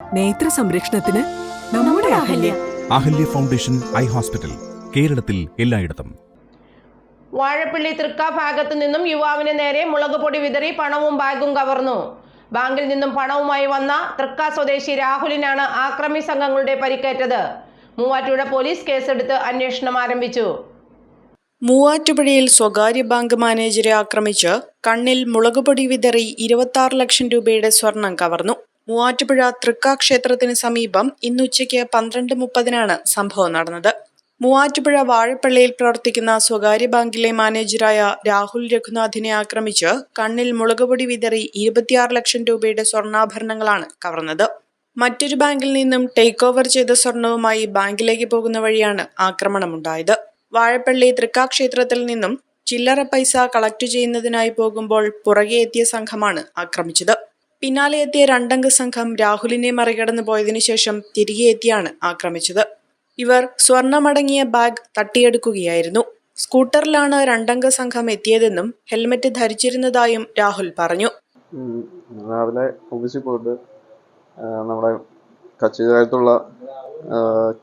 നേത്ര സംരക്ഷണത്തിന് നമ്മുടെ Ahalya. Ahalya. Foundation eye hospital കേരളത്തിൽ എല്ലായിടത്തും. വാഴപ്പള്ളി തൃക്ക ഭാഗത്തു നിന്നും യുവാവിന് നേരെ മുളകുപൊടി വിതറി പണവും ബാഗും കവർന്നു. ബാങ്കിൽ നിന്നും പണവുമായി വന്ന തൃക്ക സ്വദേശി രാഹുലിനാണ് ആക്രമി സംഘങ്ങളുടെ പരിക്കേറ്റത്. മൂവാറ്റുപുഴ പോലീസ് കേസെടുത്ത് അന്വേഷണം ആരംഭിച്ചു. മൂവാറ്റുപുഴയിൽ സ്വകാര്യ ബാങ്ക് മാനേജരെ ആക്രമിച്ച് കണ്ണിൽ മുളകുപൊടി വിതറി ഇരുപത്തി ലക്ഷം രൂപയുടെ സ്വർണം കവർന്നു. മൂവാറ്റുപുഴ തൃക്ക ക്ഷേത്രത്തിന് സമീപം ഇന്നുച്ചയ്ക്ക് പന്ത്രണ്ട് മുപ്പതിനാണ് സംഭവം നടന്നത്. മൂവാറ്റുപുഴ വാഴപ്പള്ളിയിൽ പ്രവർത്തിക്കുന്ന സ്വകാര്യ ബാങ്കിലെ മാനേജരായ രാഹുൽ രഘുനാഥിനെ ആക്രമിച്ച് കണ്ണിൽ മുളകുപൊടി വിതറി ഇരുപത്തിയാറ് ലക്ഷം രൂപയുടെ സ്വർണാഭരണങ്ങളാണ് കവർന്നത്. മറ്റൊരു ബാങ്കിൽ നിന്നും ടേക്ക് ഓവർ ചെയ്ത സ്വർണവുമായി ബാങ്കിലേക്ക് പോകുന്ന വഴിയാണ് ആക്രമണമുണ്ടായത്. വാഴപ്പള്ളി തൃക്കാക്ഷേത്രത്തിൽ നിന്നും ചില്ലറ പൈസ കളക്ട് ചെയ്യുന്നതിനായി പോകുമ്പോൾ പുറകെ എത്തിയ സംഘമാണ് ആക്രമിച്ചത്. പിന്നാലെ എത്തിയ രണ്ടംഗ സംഘം രാഹുലിനെ മറികടന്നു പോയതിനു ശേഷം തിരികെ എത്തിയാണ് ആക്രമിച്ചത്. ഇവർ സ്വർണമടങ്ങിയ ബാഗ് തട്ടിയെടുക്കുകയായിരുന്നു. സ്കൂട്ടറിലാണ് രണ്ടംഗ സംഘം എത്തിയതെന്നും ഹെൽമറ്റ് ധരിച്ചിരുന്നതായും രാഹുൽ പറഞ്ഞു. രാവിലെ പോയിട്ട് നമ്മുടെ കച്ചിതായത്തുള്ള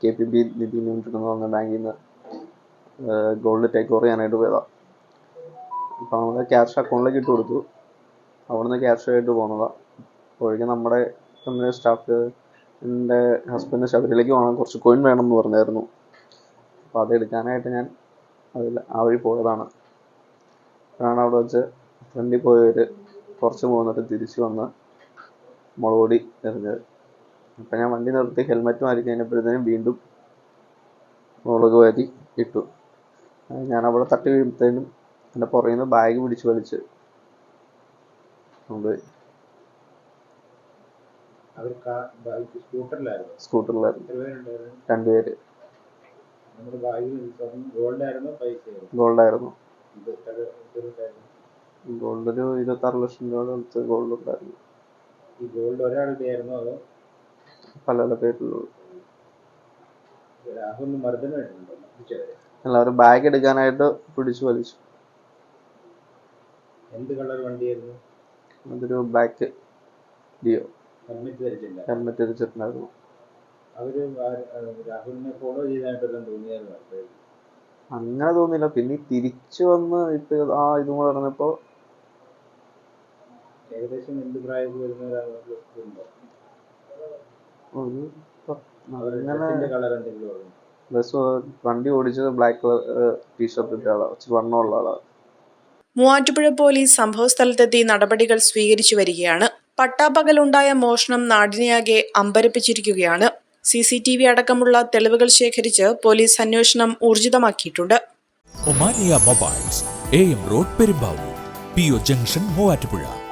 കെ പി ബി നിധി പറഞ്ഞ ബാങ്കിൽ നിന്ന് ഗോൾഡ് ടേക്ക് ഓവർ ചെയ്യാനായിട്ട് പോയതാണ് അപ്പോൾ നമ്മൾ ക്യാഷ് അക്കൗണ്ടിലേക്ക് ഇട്ട് കൊടുത്തു. അവിടുന്ന് ക്യാഷ് ആയിട്ട് പോകുന്നതാണ് അപ്പോഴേക്കും നമ്മുടെ കമ്പനി സ്റ്റാഫ് എന്റെ ഹസ്ബൻഡ് ശബരിയിലേക്ക് പോകണം കുറച്ച് കോയിൻ വേണം എന്ന് പറഞ്ഞായിരുന്നു. അപ്പോൾ അത് എടുക്കാനായിട്ട് ഞാൻ അതിൽ ആ വഴി പോയതാണ്. അതാണ് അവിടെ വെച്ച് ഫ്രണ്ടിൽ പോയവർ കുറച്ച് പോകുന്നിട്ട് തിരിച്ചു വന്ന് മുളകൊടി എറിഞ്ഞത്. അപ്പം ഞാൻ വണ്ടി നിർത്തി ഹെൽമെറ്റ് മാറ്റി കഴിഞ്ഞപ്പോഴത്തേനും വീണ്ടും മുളക് വാരി ഇട്ടു. ഞാൻ അവിടെ തട്ടി വീഴുമ്പോഴത്തേനും എന്റെ പുറകിൽ നിന്ന് ബാഗ് പിടിച്ച് വലിച്ച് കൊണ്ടുപോയി അവർ സ്കൂട്ടറിലായിരുന്നു. സ്കൂട്ടറിലായിരുന്നു. രണ്ടുപേര്. ഗോൾഡായിരുന്നു ഗോൾഡ് ഒരു ഇരുപത്താറ് ലക്ഷം രൂപ അടുത്ത് ഗോൾഡ് ഉണ്ടായിരുന്നു ഈ ഗോൾഡ് ഒരാളുടെ ആയിരുന്നോ അതോ? പല പല പേരിലുള്ള എല്ലാവരും ബാഗ് എടുക്കാനായിട്ട് പിടിച്ചു വലിച്ചു. എന്ത് കളർ വണ്ടിയായിരുന്നു? അതൊരു ബ്ലാക്ക് ഡിയോ ഹെൽമെറ്റ് ധരിച്ചില്ല ഹെൽമെറ്റ് വെച്ചിട്ടുണ്ടായിരുന്നു അവർ ആ- ആ രാഹുലിനെ ഫോളോ ചെയ്തായിട്ടെല്ലാം തോന്നിയായിരുന്നു അപ്പോഴേക്കും. അങ്ങനെ തോന്നില്ല പിന്നെ തിരിച്ചു വന്ന് ഇപ്പൊ ആ ഇതും കൂടെ പറഞ്ഞപ്പോ ഏകദേശം എന്ത് പ്രായത്തിൽ വരുന്ന ഒരാളുണ്ടോ ബസ് വണ്ടി ഓടിച്ചത് ബ്ലാക്ക് കളർ ടീഷർട്ട് ഇട്ട ആളാ. വണ്ണമുള്ള ആളാ. മൂവാറ്റുപുഴ പോലീസ് സംഭവ സ്ഥലത്തെത്തി നടപടികൾ സ്വീകരിച്ചു വരികയാണ്. പട്ടാപ്പകലുണ്ടായ മോഷണം നാടിനെയാകെ അമ്പരപ്പിച്ചിരിക്കുകയാണ്. സി സി ടി വി അടക്കമുള്ള തെളിവുകൾ ശേഖരിച്ച് പോലീസ് അന്വേഷണം ഊർജിതമാക്കിയിട്ടുണ്ട്. Omania mobiles A M road Perumbavoor P O junction Muvattupuzha.